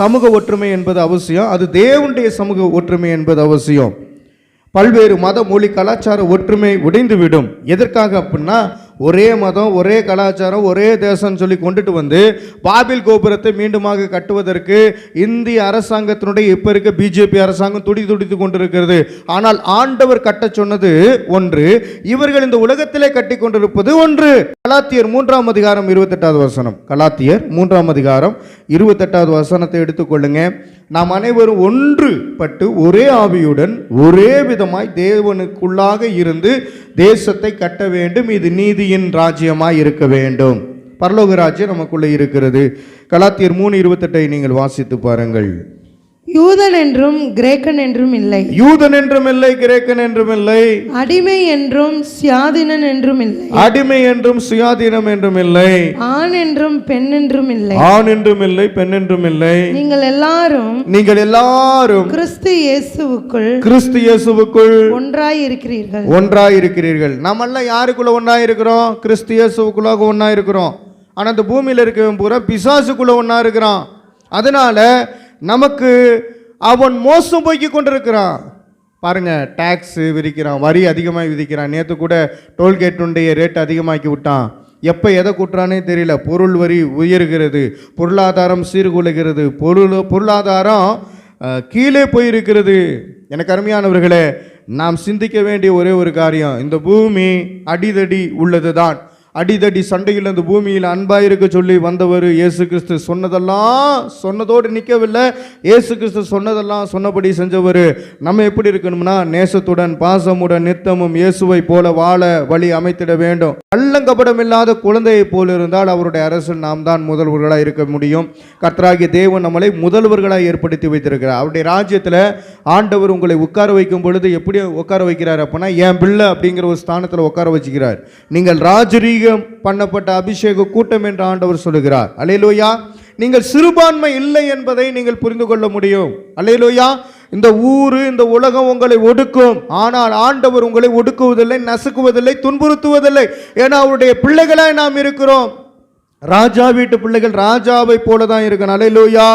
சமூக ஒற்றுமை என்பது அவசியம். அது தேவனுடைய சமூக ஒற்றுமை என்பது அவசியம். பல்வேறு மத மொழி கலாச்சார ஒற்றுமை உடைந்துவிடும். எதற்காக அப்படின்னா ஒரே மதம் ஒரே கலாச்சாரம் ஒரே தேசம்னு சொல்லி கொண்டுட்டு வந்து பாபில் கோபுரத்தை மீண்டுமாக கட்டுவதற்கு இந்திய அரசாங்கத்தினுடைய இப்போ இருக்க பிஜேபி அரசாங்கம் துடி துடித்து கொண்டிருக்கிறது. ஆனால் ஆண்டவர் கட்டச் சொன்னது ஒன்று இவர்கள் இந்த உலகத்திலே கட்டி கொண்டிருப்பது ஒன்று. கலாத்தியர் மூன்றாம் அதிகாரம் இருபத்தெட்டாவது வசனம். கலாத்தியர் மூன்றாம் அதிகாரம் இருபத்தெட்டாவது வசனத்தை எடுத்துக்கொள்ளுங்க நாம் அனைவரும் ஒன்றுபட்டு ஒரே ஆவியுடன் ஒரே விதமாய் தேவனுக்குள்ளாக இருந்து தேசத்தை கட்ட வேண்டும். இது நீதியின் ராஜ்யமாய் இருக்க வேண்டும். பரலோக ராஜ்யம் நமக்குள்ளே இருக்கிறது. கலாத்தியர் மூணு இருபத்தெட்டை நீங்கள் வாசித்து பாருங்கள். யூதன் என்றும் கிரேக்கன் என்றும் இல்லை. யூதன் என்றும் இல்லை கிரேக்கன் என்றும் இல்லை. அடிமை என்றும் சியாதினன் என்றும் இல்லை. அடிமை என்றும் சுயாதீனம் என்றும் இல்லை. ஆண் என்றும் பெண் என்றும் இல்லை. ஆண் என்றும் இல்லை பெண் என்றும் இல்லை. நீங்கள் எல்லாரும் நீங்கள் எல்லாரும் கிறிஸ்து இயேசுவுக்குள் கிறிஸ்து இயேசுவுக்குள் ஒன்றாய் இருக்கிறீர்கள் ஒன்றாய் இருக்கிறீர்கள் நம்மெல்லாம் யாருக்குள்ள ஒன்றாய் இருக்கிறோம் கிறிஸ்து இயேசுவுக்குள்ளாக ஒன்றா இருக்கிறோம் ஆனால் இந்த பூமியில் இருக்கவன் பூரா பிசாசுக்குள்ள ஒன்றா இருக்கிறான் அதனால நமக்கு அவன் மோசம் போய்க்கு கொண்டிருக்கிறான். பாருங்கள் டேக்ஸு விதிக்கிறான் வரி அதிகமாக விதிக்கிறான். நேற்று கூட டோல்கேட்டுடைய ரேட் அதிகமாக்கி விட்டான். எப்போ எதை கூட்டுறானே தெரியல. பொருள் வரி உயர்கிறது பொருளாதாரம் சீர்குலைகிறது பொருள் பொருளாதாரம் கீழே போயிருக்கிறது. எனக்கு அருமையானவர்களே நாம் சிந்திக்க வேண்டிய ஒரே ஒரு காரியம் இந்த பூமி அடிதடி உள்ளது தான் அடிதடி சண்டையில் அந்த பூமியில் அன்பாயிருக்க சொல்லி வந்தவர் இயேசு கிறிஸ்து. சொன்னதெல்லாம் சொன்னதோடு நிற்கவில்லை. இயேசு கிறிஸ்து சொன்னதெல்லாம் சொன்னபடி செஞ்சவர். நம்ம எப்படி இருக்கணும்னா நேசத்துடன் பாசமுடன் நித்தமும் இயேசுவை போல வாழ வழி அமைத்திட வேண்டும். கள்ளங்கபடம் இல்லாத குழந்தையை போல இருந்தால் அவருடைய அரசில் நாம் தான் முதல்வர்களாக இருக்க முடியும். கர்த்தராகிய தேவன் நம்மளை முதல்வர்களாக ஏற்படுத்தி வைத்திருக்கிறார். அவருடைய ராஜ்யத்தில் ஆண்டவர் உங்களை உட்கார வைக்கும் பொழுது எப்படி உட்கார வைக்கிறார் அப்படின்னா என் பிள்ளை அப்படிங்கிற ஒரு ஸ்தானத்தில் உட்கார வச்சுக்கிறார். நீங்கள் ராஜரீகம் பண்ணப்பட்ட அபிஷேக கூட்டம் என்று ஆண்டவர் சொல்லுகிறார். அலையிலோயா நீங்கள் சிறுபான்மை இல்லை என்பதை நீங்கள் புரிந்து கொள்ள முடியும். அலையிலோயா இந்த ஊரு இந்த உலகம் உங்களை ஒடுக்கும். ஆனால் ஆண்டவர் உங்களை ஒடுக்குவதில்லை நசுக்குவதில்லை துன்புறுத்துவதில்லை. ஏன்னா அவருடைய பிள்ளைகளாய் நாம் இருக்கிறோம். ராஜா வீட்டு பிள்ளைகள் ராஜாவை போல தான் இருக்கணும். அலையிலோயா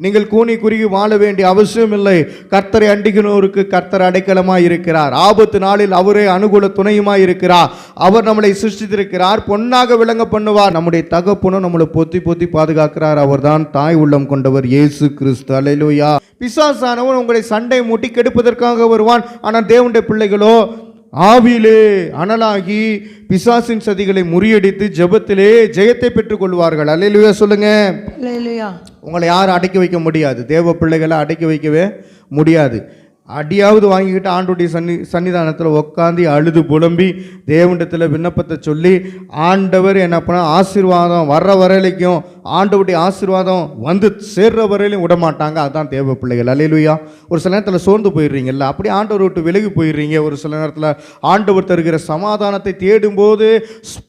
நீங்கள் கூனி குறுகி வாழ வேண்டிய அவசியம் இல்லை கர்த்தரை அண்டிகனோருக்கு கர்த்தர் அடைக்கலமாக இருக்கிறார் ஆபத்து நாளில் அவரே அனுகூல துணையுமாய் இருக்கிறார் அவர் நம்மளை சிருஷ்டித்திருக்கிறார். பொன்னாக விளங்க பண்ணுவார். நம்முடைய தகப்பனும் நம்மளை பொத்தி பொத்தி பாதுகாக்கிறார். அவர்தான் தாய் உள்ளம் கொண்டவர் இயேசு கிறிஸ்து. அலையிலோயா பிசாசானவன் உங்களை சண்டை மூட்டி கெடுப்பதற்காக வருவான். ஆனால் தேவனுடைய பிள்ளைகளோ ஆவியிலே அனலாகி பிசாசின் சதிகளை முறியடித்து ஜெபத்திலே ஜெயத்தை பெற்றுக்கொள்வார்கள். அல்லேலூயா சொல்லுங்க. உங்களை யாரும் அடக்கி வைக்க முடியாது. தேவ பிள்ளைகளை அடக்கி வைக்கவே முடியாது. அடியாவது வாங்கிக்கிட்டு ஆண்டுடைய சன்னி சன்னிதானத்தில் உட்காந்து அழுது புலம்பி தேவண்டத்தில் விண்ணப்பத்தை சொல்லி ஆண்டவர் என்ன பண்ண ஆசீர்வாதம் வர்ற வரையிலைக்கும் ஆண்டவருடைய ஆசீர்வாதம் வந்து சேர்ற வரையிலும் விட மாட்டாங்க அதுதான் தேவ பிள்ளைகள். அலையிலுயா ஒரு சில நேரத்தில் சோர்ந்து போயிடுறீங்கல்ல. அப்படி ஆண்டவர் விட்டு விலகி போயிடுறீங்க. ஒரு சில நேரத்தில் ஆண்டவர் தருகிற சமாதானத்தை தேடும்போது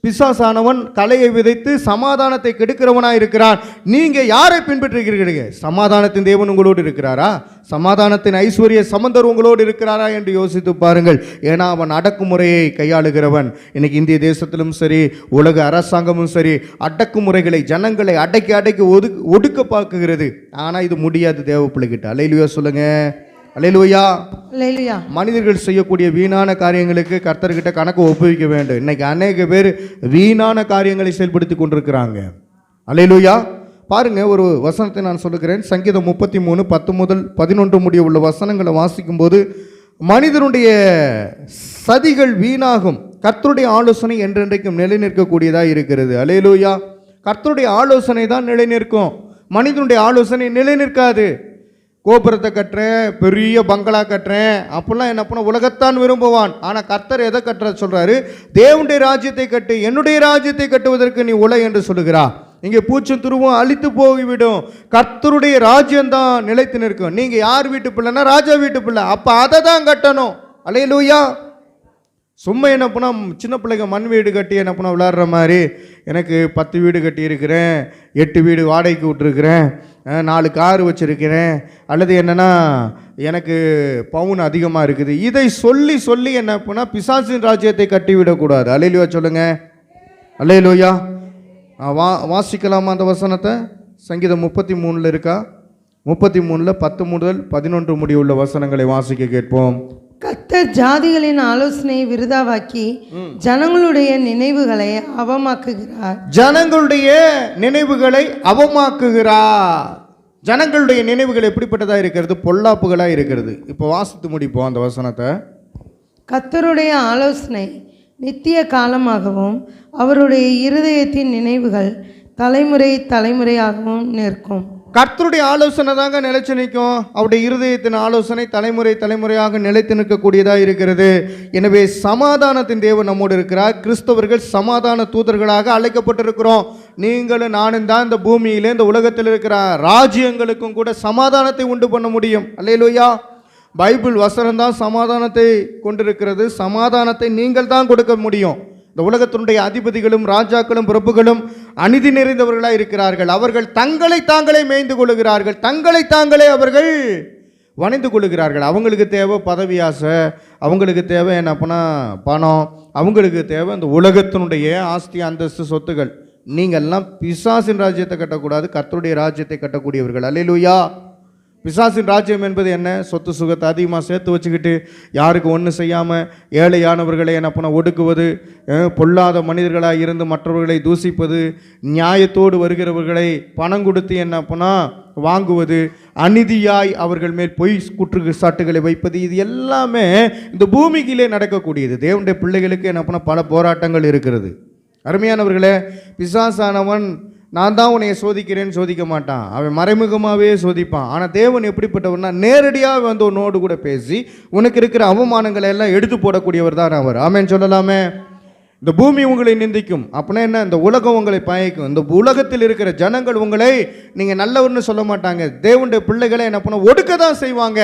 பிசாசானவன் கலையை விதைத்து சமாதானத்தை கெடுக்கிறவனாக இருக்கிறான். நீங்கள் யாரை பின்பற்றுகிறீர்கள் சமாதானத்தின் தேவன் உங்களோடு இருக்கிறாரா? சமாதானத்தின் ஐஸ்வர்ய சமந்தர் உங்களோடு இருக்கிறாரா என்று யோசித்து பாருங்கள். ஏன்னா அவன் அடக்குமுறையை கையாளுகிறவன். இன்னைக்கு இந்திய தேசத்திலும் சரி உலக அரசாங்கமும் சரி அடக்குமுறைகளை ஜனங்களை அடக்கி அடக்கி ஒது ஒடுக்க பார்க்குகிறது. ஆனால் இது முடியாது தேவ பிள்ளைகிட்ட அலையிலுயா சொல்லுங்க. அலையிலுயா அல்லேலூயா. மனிதர்கள் செய்யக்கூடிய வீணான காரியங்களுக்கு கர்த்தர்கிட்ட கணக்கு ஒப்புவிக்க வேண்டும். இன்னைக்கு அநேக பேர் வீணான காரியங்களை செயல்படுத்தி கொண்டிருக்கிறாங்க. அலையிலுயா பாருங்க ஒரு வசனத்தை நான் சொல்லுகிறேன். சங்கீதம் முப்பத்தி மூணு பத்து முதல் பதினொன்று முடிய உள்ள வசனங்களை வாசிக்கும்போது மனிதனுடைய சதிகள் வீணாகும். கர்த்தருடைய ஆலோசனை என்றென்றைக்கும் நிலை நிற்கக்கூடியதாக இருக்கிறது. அலையிலூயா கர்த்தருடைய ஆலோசனை தான் நிலை நிற்கும் மனிதனுடைய ஆலோசனை நிலை நிற்காது கோபுரத்தை கட்டுறேன் பெரிய பங்களா கட்டுறேன் அப்படிலாம் என்ன பண்ண உலகத்தான் விரும்புவான். ஆனால் கர்த்தர் எதை கட்டுற சொல்கிறாரு தேவனுடைய ராஜ்யத்தை கட்டு என்னுடைய ராஜ்யத்தை கட்டுவதற்கு நீ உலை என்று சொல்லுகிறா இங்கே பூச்சும் துருவம் அழித்து போய்விடும். கர்த்தருடைய ராஜ்யம்தான் நிலைத்து நிற்கும். நீங்கள் யார் வீட்டு பிள்ளைன்னா ராஜா வீட்டு பிள்ளை. அப்போ அதை தான் கட்டணும். அலையலூயா சும்மா என்ன பண்ணால் சின்ன பிள்ளைங்க மண் வீடு கட்டி என்ன பண்ண விளாட்ற மாதிரி எனக்கு பத்து வீடு கட்டியிருக்கிறேன் எட்டு வீடு வாடகைக்கு விட்டுருக்கிறேன் நாலு கார் வச்சுருக்கிறேன் அல்லது என்னென்னா எனக்கு பவுன் அதிகமாக இருக்குது. இதை சொல்லி சொல்லி என்ன பண்ணால் பிசாசின் ராஜ்யத்தை கட்டிவிடக்கூடாது. விடக்கூடாது அலையிலுயா சொல்லுங்க வா வாசிக்கலாமா அந்த வசனத்தை? சங்கீதம் முப்பத்தி மூணில் இருக்கா? முப்பத்தி மூணில் பத்து முதல் பதினொன்று முடிவுள்ள வசனங்களை வாசிக்க கேட்போம். கர்த்தர் ஜாதிகளின் ஆலோசனையை விருதாவாக்கி ஜனங்களுடைய நினைவுகளை அவமாக்குகிறார். ஜனங்களுடைய நினைவுகளை அவமாக்குகிறார். ஜனங்களுடைய நினைவுகள் எப்படிப்பட்டதாக இருக்கிறது? பொல்லாப்புகளாக இருக்கிறது. இப்போ வாசித்து முடிப்போம் அந்த வசனத்தை. கர்த்தருடைய ஆலோசனை நித்திய காலமாகவும் அவருடைய இருதயத்தின் நினைவுகள் தலைமுறை தலைமுறையாகவும் நிற்கும். கர்த்தருடைய ஆலோசனை தாங்க நிலைச்சு நிற்கும். அவருடைய இருதயத்தின் ஆலோசனை தலைமுறை தலைமுறையாக நிலைத்து நிற்கக்கூடியதாக இருக்கிறது. எனவே சமாதானத்தின் தேவன் நம்மோடு இருக்கிறார். கிறிஸ்தவர்கள் சமாதான தூதர்களாக அழைக்கப்பட்டிருக்கிறோம். நீங்களும் நானும் தான் இந்த பூமியிலே இந்த உலகத்தில் இருக்கிற ராஜ்யங்களுக்கும் கூட சமாதானத்தை உண்டு பண்ண முடியும். அல்லையிலோயா பைபிள் வசனம் தான் சமாதானத்தை கொண்டிருக்கிறது. சமாதானத்தை நீங்கள் தான் கொடுக்க முடியும். இந்த உலகத்தினுடைய அதிபதிகளும் ராஜாக்களும் பிரபுகளும் அநீதி நிறைந்தவர்களாக இருக்கிறார்கள். அவர்கள் தங்களை தாங்களே மேய்ந்து கொள்ளுகிறார்கள். தங்களை தாங்களே அவர்கள் வணைந்து கொள்ளுகிறார்கள். அவங்களுக்கு தேவை பதவி ஆசை அவங்களுக்கு தேவை என்ன அப்பனா பணம் அவங்களுக்கு தேவை இந்த உலகத்தினுடைய ஆஸ்தி அந்தஸ்து சொத்துகள் நீங்கள்லாம் பிசாசின் ராஜ்யத்தை கட்டக்கூடாது கர்த்தருடைய ராஜ்யத்தை கட்டக்கூடியவர்கள். அல்லேலூயா. பிசாசின் ராஜ்யம் என்பது என்ன? சொத்து சுகத்தை அதிகமாக சேர்த்து வச்சுக்கிட்டு யாருக்கு ஒன்றும் செய்யாமல் ஏழையானவர்களை என்ன பண்ண ஒடுக்குவது பொல்லாத மனிதர்களாக இருந்து மற்றவர்களை தூசிப்பது நியாயத்தோடு வருகிறவர்களை பணம் கொடுத்து என்ன பண்ணால் வாங்குவது அநீதியாய் அவர்கள் மேல் பொய் குற்று சாட்டுகளை வைப்பது இது எல்லாமே இந்த பூமிக்கிலே நடக்கக்கூடியது. தேவனுடைய பிள்ளைகளுக்கு என்ன பண்ண பல போராட்டங்கள் இருக்கிறது. அருமையானவர்களே பிசாசானவன் நான் தான் உன்னை சோதிக்கிறேன்னு சோதிக்க மாட்டான். அவன் மறைமுகமாகவே சோதிப்பான். ஆனால் தேவன் எப்படிப்பட்டவர்னா நேரடியாக வந்து உன்னோடு கூட பேசி உனக்கு இருக்கிற அவமானங்களை எல்லாம் எடுத்து போடக்கூடியவர் தான் அவர். ஆமேன்னு சொல்லலாமே. இந்த பூமி உங்களை நிந்திக்கும். அப்படின்னா என்ன? இந்த உலகம் உங்களை பயக்கும். இந்த உலகத்தில் இருக்கிற ஜனங்கள் உங்களை நீங்கள் நல்லவர்னு சொல்ல மாட்டாங்க. தேவனுடைய பிள்ளைகளை என்ன பண்ண ஒடுக்க தான் செய்வாங்க.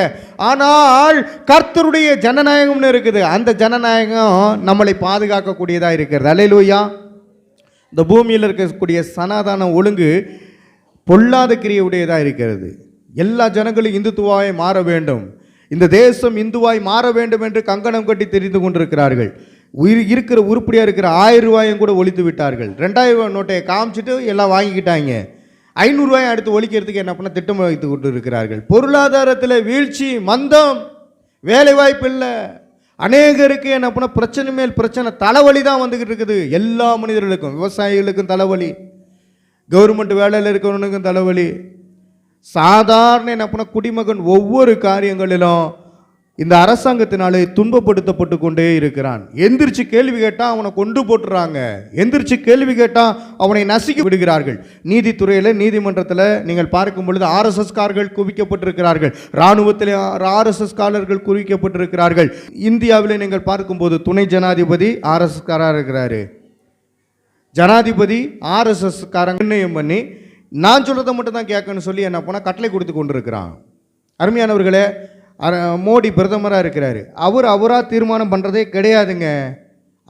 ஆனால் கர்த்தருடைய ஜனநாயகம்னு இருக்குது. அந்த ஜனநாயகம் நம்மளை பாதுகாக்கக்கூடியதாக இருக்கிறது. அலையிலூயா இந்த பூமியில் இருக்கக்கூடிய சனாதான ஒழுங்கு பொல்லாத கிரியையுடையதாக இருக்கிறது. எல்லா ஜனங்களும் இந்துத்துவாய் மாற வேண்டும். இந்த தேசம் இந்துவாய் மாற வேண்டும் என்று கங்கணம் கட்டி தெரிந்து கொண்டிருக்கிறார்கள். உயிர் இருக்கிற உருப்படியாக இருக்கிற ஆயிரம் ரூபாயும் கூட ஒழித்து விட்டார்கள். ரெண்டாயிரம் ரூபாய் நோட்டையை காமிச்சிட்டு எல்லாம் வாங்கிக்கிட்டாங்க. ஐநூறுரூவாயை அடுத்து ஒழிக்கிறதுக்கு என்ன பண்ண திட்டம் வைத்து கொண்டு இருக்கிறார்கள் பொருளாதாரத்தில் வீழ்ச்சி மந்தம் வேலைவாய்ப்பு இல்லை. அநேகருக்கு என்ன பண்ண பிரச்சனை மேல் பிரச்சனை தலைவலி தான் வந்துக்கிட்டு இருக்குது. எல்லா மனிதர்களுக்கும் விவசாயிகளுக்கும் தலைவலி கவர்மெண்ட் வேலையில் இருக்கிறவனுக்கும் தலைவலி. சாதாரண என்ன பண்ண குடிமகன் ஒவ்வொரு காரியங்களிலும் இந்த அரசாங்கத்தினாலே துன்பப்படுத்தப்பட்டு கொண்டே இருக்கிறான். எந்திரிச்சு கேள்வி கேட்டால் அவனை கொண்டு போட்டுறாங்க. எந்திரிச்சு கேள்வி கேட்டால் அவனை நசுக்கி விடுகிறார்கள். நீதித்துறையில் நீதிமன்றத்தில் நீங்கள் பார்க்கும் பொழுது ஆர்எஸ்எஸ்காரர்கள் குவிக்கப்பட்டிருக்கிறார்கள். இராணுவத்தில் ஆர்எஸ்எஸ்காரர்கள் குவிக்கப்பட்டிருக்கிறார்கள். இந்தியாவில் நீங்கள் பார்க்கும்போது துணை ஜனாதிபதி ஆர்எஸ்எஸ்காராக இருக்கிறாரு. ஜனாதிபதி ஆர்எஸ்எஸ்காரங்க நிர்ணயம் பண்ணி நான் சொல்கிறத மட்டும் தான் கேட்கணும்னு சொல்லி என்ன போனால் கட்டளை கொடுத்து கொண்டு இருக்கிறான் அருமையானவர்களே மோடி பிரதமராக இருக்கிறாரு. அவர் அவராக தீர்மானம் பண்ணுறதே கிடையாதுங்க.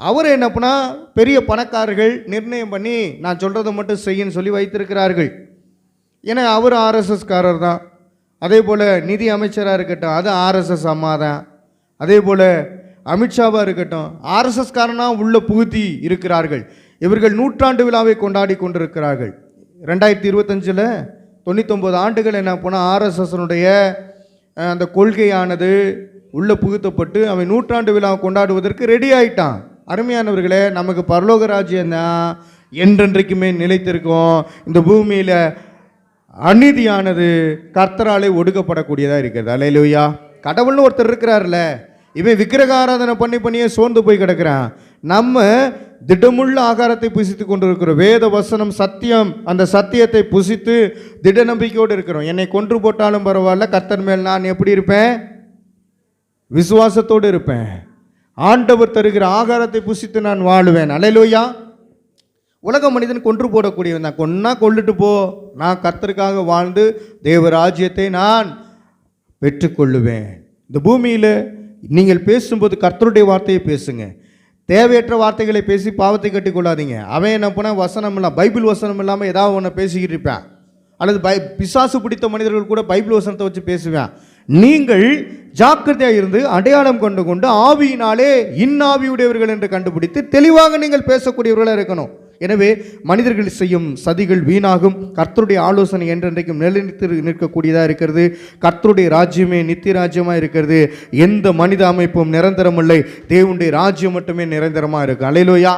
அவர் என்ன பண்ணா பெரிய பணக்காரர்கள் நிர்ணயம் பண்ணி நான் சொல்கிறத மட்டும் செய்யுன்னு சொல்லி வைத்திருக்கிறார்கள். ஏன்னா அவர் ஆர்எஸ்எஸ்காரர் தான். அதே போல் நிதி அமைச்சராக இருக்கட்டும் அது ஆர்எஸ்எஸ் அம்மா தான். அதே போல் அமித்ஷாவாக இருக்கட்டும் ஆர்எஸ்எஸ்காரனாக உள்ள புகுத்தி இருக்கிறார்கள். இவர்கள் நூற்றாண்டு விழாவை கொண்டாடி கொண்டிருக்கிறார்கள். ரெண்டாயிரத்தி இருபத்தஞ்சில் தொண்ணூத்தொம்பது ஆண்டுகள் என்ன போனால் ஆர்எஸ்எஸ்னுடைய அந்த கொள்கையானது உள்ளே புகுத்தப்பட்டு அவன் நூற்றாண்டு விழா கொண்டாடுவதற்கு ரெடி ஆயிட்டான். அருமையானவர்களே நமக்கு பரலோக ராஜ்யம் தான் என்றென்றைக்குமே நிலைத்திருக்கும். இந்த பூமியில் அநீதியானது கர்த்தராலே ஒடுக்கப்படக்கூடியதாக இருக்கிறது. அலையிலுயா கடவுள்னு ஒருத்தர் இருக்கிறார்ல. இவன் விக்கிரக ஆராதனை பண்ணி பண்ணியே சோர்ந்து போய் கிடக்கிறான். நம்ம திடமுள்ள ஆகாரத்தை புசித்து கொண்டிருக்கிறோம் வேத வசனம் சத்தியம் அந்த சத்தியத்தை புசித்து திட நம்பிக்கையோடு இருக்கிறோம். என்னை கொன்று போட்டாலும் பரவாயில்ல கர்த்தர் மேல் நான் எப்படி இருப்பேன்? விசுவாசத்தோடு இருப்பேன். ஆண்டவர் தருகிற ஆகாரத்தை புசித்து நான் வாழுவேன். அலையிலோயா. உலக மனிதன் கொன்று போடக்கூடியவன் தான். கொன்னா கொள்ளுட்டு போ. நான் கர்த்தருக்காக வாழ்ந்து தேவ ராஜ்யத்தை நான் பெற்றுக்கொள்ளுவேன். இந்த பூமியில் நீங்கள் பேசும்போது கர்த்தருடைய வார்த்தையை பேசுங்க. தேவையற்ற வார்த்தைகளை பேசி பாவத்தை கட்டிக்கொள்ளாதீங்க. அவன் என்ன பண்ண வசனம் இல்லை பைபிள் வசனம் இல்லாமல் ஏதாவது ஒன்று பேசிக்கிட்டு இருப்பேன். அல்லது பை பிசாசு பிடித்த மனிதர்கள் கூட பைபிள் வசனத்தை வச்சு பேசுவேன். நீங்கள் ஜாக்கிரதையாக இருந்து அடையாளம் கொண்டு கொண்டு ஆவியினாலே இன்னாவியுடையவர்கள் என்று கண்டுபிடித்து தெளிவாக நீங்கள் பேசக்கூடியவர்களாக இருக்கணும். எனவே மனிதர்கள் செய்யும் சதிகள் வீணாகும். கர்த்தருடைய ஆலோசனை என்றென்றைக்கும் நிலைநிறுத்தி நிற்கக்கூடியதாக இருக்கிறது. கர்த்தருடைய ராஜ்யமே நித்திய ராஜ்யமாக இருக்கிறது. எந்த மனித அமைப்பும் நிரந்தரமில்லை. தேவனுடைய ராஜ்யம் மட்டுமே நிரந்தரமாக இருக்கும் அலையிலோயா